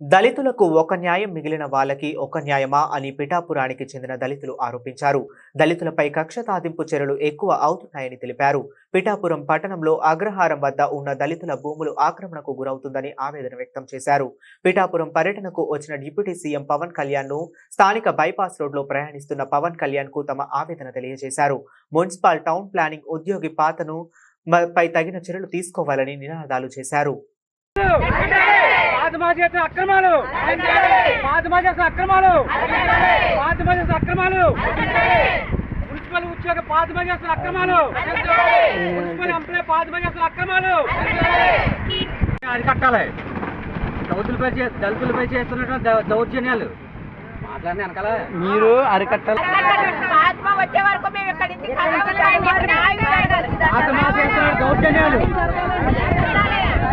దళితులకు ఒక న్యాయం మిగిలిన వాళ్ళకి ఒక న్యాయమా అని పిఠాపురానికి చెందిన దళితులు ఆరోపించారు. దళితులపై కక్ష సాధింపు చర్యలు ఎక్కువ అవుతున్నాయని తెలిపారు. పిఠాపురం పట్టణంలో అగ్రహారం వద్ద ఉన్న దళితుల భూములు ఆక్రమణకు గురవుతుందని ఆవేదన వ్యక్తం చేశారు. పిఠాపురం పర్యటనకు వచ్చిన డిప్యూటీ సీఎం పవన్ కళ్యాణ్ను స్థానిక బైపాస్ రోడ్లో ప్రయాణిస్తున్న పవన్ కళ్యాణ్కు తమ ఆవేదన తెలియజేశారు. మున్సిపల్ టౌన్ ప్లానింగ్ ఉద్యోగి పాతను పై తగిన చర్యలు తీసుకోవాలని నినాదాలు చేశారు. పాతమా చేసిన అక్రమాలు. పాతమా చేసిన అక్రమాలు. పాతమా చేసిన అక్రమాలు. మున్సిపల్ ఉద్యోగ పాతమా చేసిన అక్రమాలు. మున్సిపల్ ఎంప్లాయ్ పాతమా చేసిన అక్రమాలు. అది కట్టాలి. దళితులపై చే- దళితులపై చేస్తున్నటువంటి దౌర్జన్యాలు. మాట్లాడిన వెనకాల మీరు అరికట్టాలి. ఆత్మ వచ్చే వరకు మేము ఇక్కడి నుంచి పాతమా చేస్తున్న దౌర్జన్యాలు.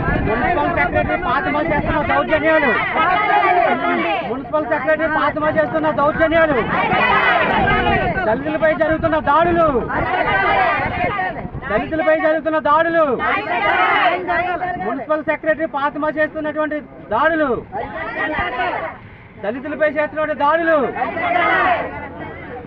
మున్సిపల్ సెక్రటరీ పాతమా చేస్తున్న దౌర్జన్యాలు. మున్సిపల్ సెక్రటరీ పాతమా చేస్తున్న దౌర్జన్యాలు. దళితులపై జరుగుతున్న దాడులు. దళితులపై జరుగుతున్న దాడులు. మున్సిపల్ సెక్రటరీ పాతమా చేస్తున్నటువంటి దాడులు. దళితులపై చేస్తున్నటువంటి దాడులు.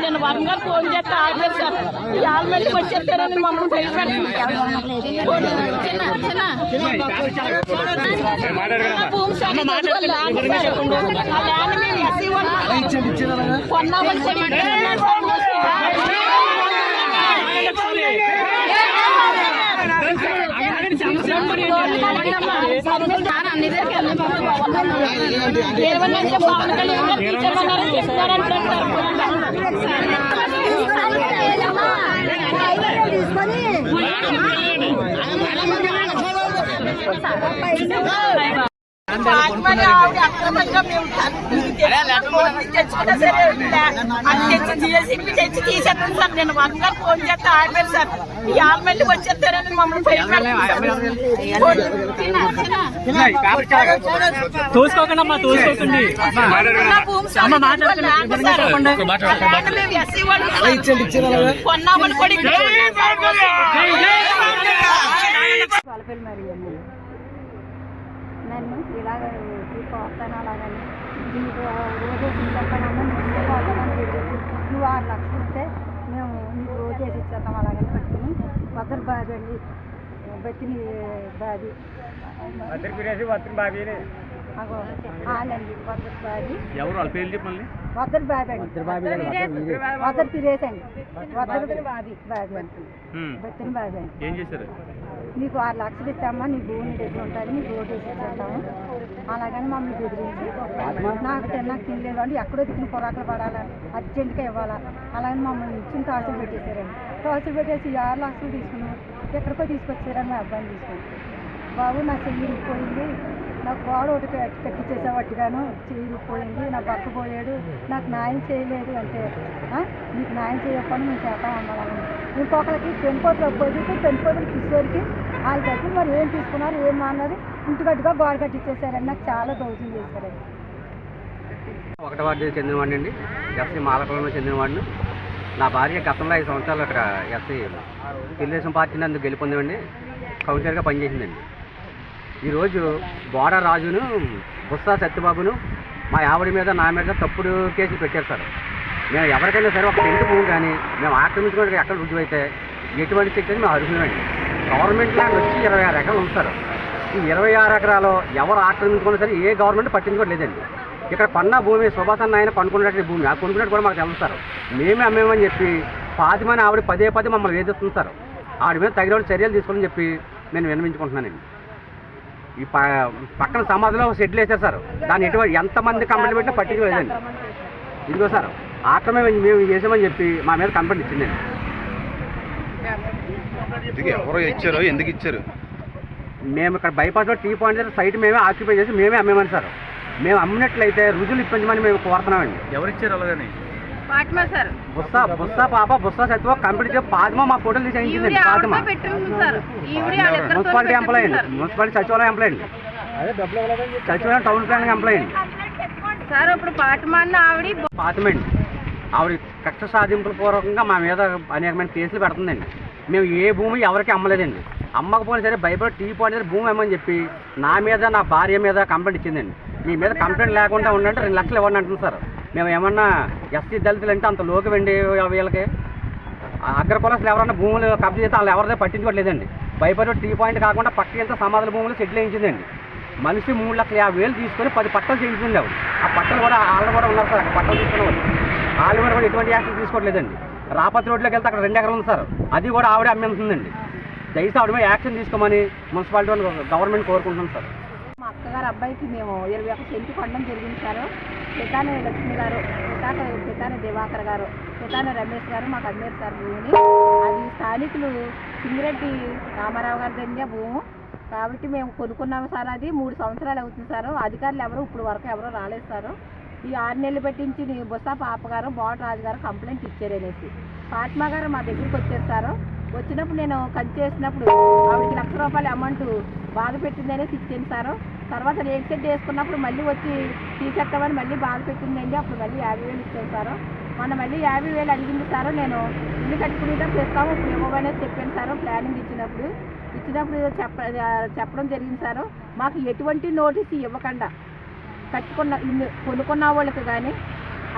నేను వరంగా ఫోన్ చేస్తే ఆగలేదు సార్ ఆల్మెంట్ వచ్చేస్తారని మమ్మల్ని కొన్నామని చెప్తారంటారు మరి ఆవిడ అక్రమంగా మేము తెచ్చుకున్నా సరే అది తెచ్చి జీఎస్సీపీ తెచ్చి తీసేస్తాను సార్ నేను వన్ గారు ఫోన్ చేస్తే ఆగిపోయారు సార్ ఈ ఆల్మెంట్ వచ్చేస్తారని మమ్మల్ని తోసుకోకండి అమ్మా తోసుకోకండి కొన్నామని కూడా నన్ను ఇలాగ పోతాను అలాగని నీకు రోజు తీసుకెళ్తానన్నా నువ్వు నువ్వు ఆరు లక్షలు ఇస్తే మేము నీకు రోజు వేసి ఇచ్చేస్తాం అలాగని పట్టుకుని వద్దరు బాబీ అండి. బతిని బాబీ బాబీ ఎవరు? వాళ్ళ పేర్లు చెప్పండి. వద్దరు బాబీ అండి. వద్దరు తిరేస్ అండి వద్దరు బాబీ. బాబీ. అండి బతిని బాబీ. అండి. ఏం చేశారు? నీకు ఆరు లక్షలు ఇస్తామా? నీ భూమి నీ దగ్గర ఉంటుంది నీకు రోడ్డు వేసి ఇచ్చేస్తాము అలాగని మమ్మల్ని బెదిరించి నాకు తిన్నాక తినలేదు అంటే ఎక్కడో దిక్కున పొరాకులు పడాలని అర్జెంట్గా ఇవ్వాలా? అలాగని మమ్మల్ని ఇచ్చిన టార్చర్ పెట్టేశారండి. టార్చర్ పెట్టేసి ఆరు లక్షలు తీసుకున్నాం. ఎక్కడికో తీసుకొచ్చారని మా అబ్బాయిని తీసుకుని బాబు నా చెయ్యి ఇరిగిపోయింది. నా గోడ ఒకటి కట్టి- కట్టించేసావట్టుగాను చెయ్యి నా భర్త పోయాడు. నాకు న్యాయం చేయలేదు అంటే నీకు న్యాయం చేయకపోతే మేము చేస్తాం అన్నాను ఇంకొకరికి పెంపోతులు అపోజిట్ పెంపోతులు కిషోర్కి వాళ్ళ దగ్గర మరి ఏం తీసుకున్నారు ఏం అన్నది ఇంటికట్టుగా గోడ కట్టించేసారని నాకు చాలా దోషం చేశారండి ఒకటి వార్డు చెందినవాడిని అండి. ఎస్సీ మాలకులంలో చెందినవాడిని. నా భార్య గతంలో ఐదు సంవత్సరాలు అక్కడ ఎస్సీ తెలుగుదేశం పార్టీ నందు గెలుపొందామండి కౌన్సిలర్గా పనిచేసిందండి. ఈరోజు బోడ రాజును బుస్సా సత్యబాబును మా ఆవిడ మీద నా మీద తప్పుడు కేసులు పెట్టారు సార్. మేము ఎవరికైనా సరే ఒక టెంట్ భూమి కానీ మేము ఆక్రమించుకోవడానికి ఎక్కడ రుజువు అయితే ఎటువంటి శిక్ష మేము అర్హులమండి గవర్నమెంట్ ల్యాండ్ వచ్చి ఇరవై ఆరు ఎకరాలు ఉంది సార్. ఈ ఇరవై ఆరు ఎకరాలు ఎవరు ఆక్రమించుకున్నా సరే ఏ గవర్నమెంట్ పట్టించుకోవట్లేదండి ఇక్కడ పన్న భూమి సుభాసన్న ఆయన కొనుక్కున్నట్టు భూమి ఆ కొనుక్కున్నట్టు కూడా మాకు తెలుస్తారు మేమే అమ్మేమని చెప్పి పాతిమని ఆవిడ పదే పదే మమ్మల్ని వేధిస్తుంది సార్. ఆవిడ మీద తగిన చర్యలు తీసుకోవాలని చెప్పి నేను విన్నవించుకుంటున్నానండి. ఈ ప పక్కన సమాధిలో షెడ్లు వేశారు సార్. దాన్ని ఎటువంటి ఎంతమంది కంప్లైంట్ పెట్టినా పట్టించుకోలేదండి ఇదిగో సార్ ఆక్రమే మేము చేసామని చెప్పి మా మీద కంప్లైంట్ ఇచ్చిందండి ఎందుకు ఎవరో ఇచ్చారో ఎందుకు ఇచ్చారు? మేము ఇక్కడ బైపాస్లో టీ పాయింట్ దగ్గర సైట్ మేమే ఆక్యుపై చేసి మేమే అమ్మేమని సార్. మేము అమ్మినట్లయితే రుజువులు ఇప్పించమని మేము కోరుతున్నామండి. ఎవరు ఇచ్చారు అలాగని? ఫాటిమా సార్. బుస్సా బుస్సా పాప బుస్సా సత్వ కంప్లీట్ చేసి పాతిమ మా ఫోటోలు తీసి సార్. మున్సిపాలిటీ ఎంప్లాయీ మున్సిపాలిటీ సచివాలయం ఎంప్లాయీ అండి. సచివాలయం town planning employee sir sir ఇప్పుడు ఆవిడ పాతమండి ఆవిడ కక్ష సాధింపుల పూర్వకంగా మా మీద అనేకమైన కేసులు పెడుతుందండి. మేము ఏ భూమి ఎవరికి అమ్మలేదండి. అమ్మకపోయినా సరే భయపడి టీ పాయింట్ భూమి అమ్మని చెప్పి నా మీద నా భార్య మీద కంప్లైంట్ ఇచ్చిందండి. మీ మీద కంప్లైంట్ లేకుండా ఉండంటే రెండు లక్షలు ఇవ్వండి అంటుంది సార్. మేము ఏమన్నా ఎస్సీ దళితులు అంటే అంత లోకి వెండి వీళ్ళకి అగ్ర కులస్తులు ఎవరన్నా భూములు కబ్జా చేస్తే వాళ్ళు ఎవరిదే పట్టించుకోవట్లేదండి. భయపడి టీ పాయింట్ కాకుండా పక్క ఎంత సమాధుల భూములు సెటిల్ వేయించిందండి మనిషి మూడు లక్షల యాభై వేలు తీసుకొని పది పట్టలు చేయించింది ఆవిడ ఆ పట్టలు కూడా వాళ్ళు కూడా ఉన్నారు సార్ పట్టలు తీసుకున్న వాళ్ళు వాళ్ళు కూడా కూడా ఎటువంటి యాక్షన్ తీసుకోవట్లేదండి. రాపతి రోడ్లోకి వెళ్తే అక్కడ రెండు ఎకరాలు ఉంది సార్. అది కూడా ఆవిడే అమ్మేస్తుందండి దయచేసి ఆవిడ మీద యాక్షన్ తీసుకోమని మున్సిపాలిటీ గవర్నమెంట్ కోరుకుంటున్నాం సార్. మా అక్కగారు అబ్బాయికి మేము ఇరవై ఒక సెంటు కొనడం జరిగింది సార్. లక్ష్మి గారు పితాక పితాని దివాకర్ గారు పితాని రమేష్ గారు మాకు అమ్మేరు సార్ భూమిని. అది స్థానికులు సింగిరెడ్డి రామారావు గారి దగ్గర భూము. కాబట్టి మేము కొనుక్కున్నాము సార్ అది. మూడు సంవత్సరాలు అవుతుంది సార్. అధికారులు ఎవరు ఇప్పుడు వరకు ఎవరు రాలేదు సార్. ఈ ఆరు నెలలు పెట్టించి బుసా పాపగారు పాప గారు బోట రాజు గారు కంప్లైంట్ ఇచ్చారనేసి ఫాతిమా గారు మా దగ్గరికి వచ్చారు సార్. వచ్చినప్పుడు నేను కంచి చేసినప్పుడు ఆవిడకి లక్ష రూపాయల అమౌంట్ బాధ పెట్టిందనేసి ఇచ్చాను సార్. తర్వాత రేట్ సెట్ వేసుకున్నప్పుడు మళ్ళీ వచ్చి తీసేస్తామని మళ్ళీ బాధ పెట్టిందండి. అప్పుడు మళ్ళీ యాభై వేలు ఇచ్చాను సార్. మొన్న మళ్ళీ యాభై వేలు అడిగింది సార్. నేను ఇల్లు కట్టుకునేటప్పుడు ఇస్తాము ఇప్పుడు చెప్పాను సార్ ప్లానింగ్ ఇచ్చినప్పుడు. ఇచ్చినప్పుడు చెప్ప చెప్పడం జరిగింది సార్. మాకు ఎటువంటి నోటీస్ ఇవ్వకుండా కట్టుకున్న ఇల్లు కొనుక్కున్న వాళ్ళకి కానీ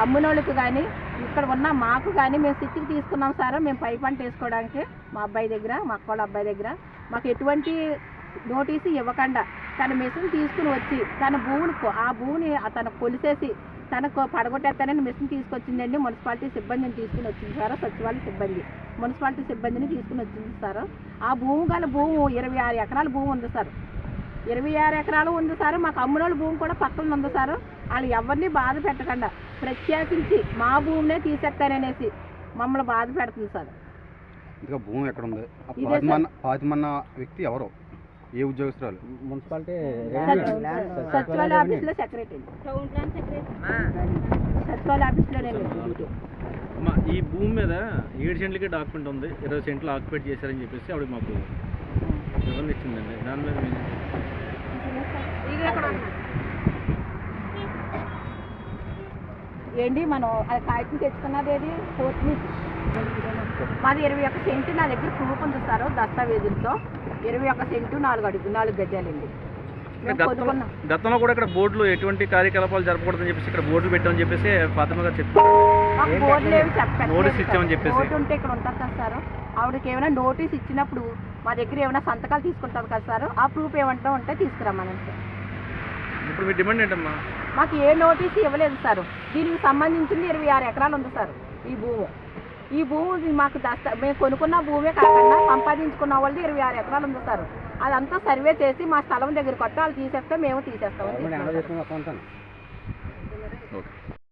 అమ్మునోళ్ళకి కానీ ఇక్కడ ఉన్న మాకు కానీ మేము సిట్టికి తీసుకున్నాం సార్. మేము పై పంట వేసుకోవడానికి మా అబ్బాయి దగ్గర మా అక్క వాళ్ళ అబ్బాయి దగ్గర. మాకు ఎటువంటి నోటీసు ఇవ్వకుండా తన మెషిన్ తీసుకుని వచ్చి తన భూమిని ఆ భూమిని తను కొలిసేసి తనకు పడగొట్టేస్తానని మెషిన్ తీసుకొచ్చిందండి. మున్సిపాలిటీ సిబ్బందిని తీసుకుని వచ్చింది సార్ సచివాలయ సిబ్బంది. మున్సిపాలిటీ సిబ్బందిని తీసుకుని వచ్చింది సార్. ఆ భూమి గల భూమి ఇరవై ఆరు ఎకరాల భూమి ఉంది సార్. ఇరవై ఆరు ఎకరాలు ఉంది సార్. మాకు అమ్మునోళ్ళ భూమి కూడా పక్కన ఉంది సార్. వాళ్ళు ఎవరిని బాధ పెట్టకుండా ప్రత్యేకించి మా భూమినే తీసేస్తాననేసి మమ్మల్ని బాధ పెడుతుంది సార్. ఇంకా భూమి ఎక్కడ ఉంది? వ్యక్తి ఎవరు? ఏ ఉద్యోగస్తురాలు? మున్సిపాలిటీ సచి- సచివాలయ ఆఫీస్లో సెక్రటరీ. సచివాలయ ఆఫీస్లో నేను డ్యూటీ. అమ్మా ఈ భూమి మీద ఏడు సెంట్లకి డాక్యుమెంట్ ఉంది. ఇరవై సెంట్లు ఆక్యుపేట్ చేశారని చెప్పేసి ఆవిడ మాకు వివరణ ఇచ్చిందండి. దాని మీద మీరు. ఏంటి మనం అది కాగితం తెచ్చుకున్నది ఏది? కోర్టు మాది. ఇరవై ఒక్క సెంటు నా దగ్గర ప్రూఫ్ ఉంది సార్ దస్తావేజులతో. ఇరవై ఒక్క సెంటు నాలుగు అడుగు నాలుగు గజాలండి. గతంలో కూడా ఇక్కడ బోర్డులు ఎటువంటి కార్యకలాపాలు జరపకూడదని చెప్పేసి ఇక్కడ బోర్డులు పెట్టామని చెప్పేసి ఫాతిమా గారు చెప్పారు. నోటీస్ ఇచ్చామని చెప్పేసి. ఉంటే ఇక్కడ ఉంటుంది కదా సార్. ఆవిడకి ఏమైనా నోటీస్ ఇచ్చినప్పుడు మా దగ్గర ఏమైనా సంతకాలు తీసుకుంటారు కదా సార్. ఆ ప్రూఫ్ ఏమంటా ఉంటే తీసుకురమ్మనండి సార్. ఇప్పుడు మీ డిమాండ్ ఏంటమ్మా? మాకు ఏ నోటీస్ ఇవ్వలేదు సార్. దీనికి సంబంధించింది ఇరవై ఆరు ఎకరాలు ఉంది సార్ ఈ భూమి. ఈ భూమి మాకు దస్త మేము కొనుక్కున్న భూమే కాకుండా సంపాదించుకున్న వాళ్ళది ఇరవై ఆరు ఎకరాలు ఉంది సార్. అదంతా సర్వే చేసి మా స్థలం దగ్గర కొట్టాలి తీసేస్తే మేము తీసేస్తామని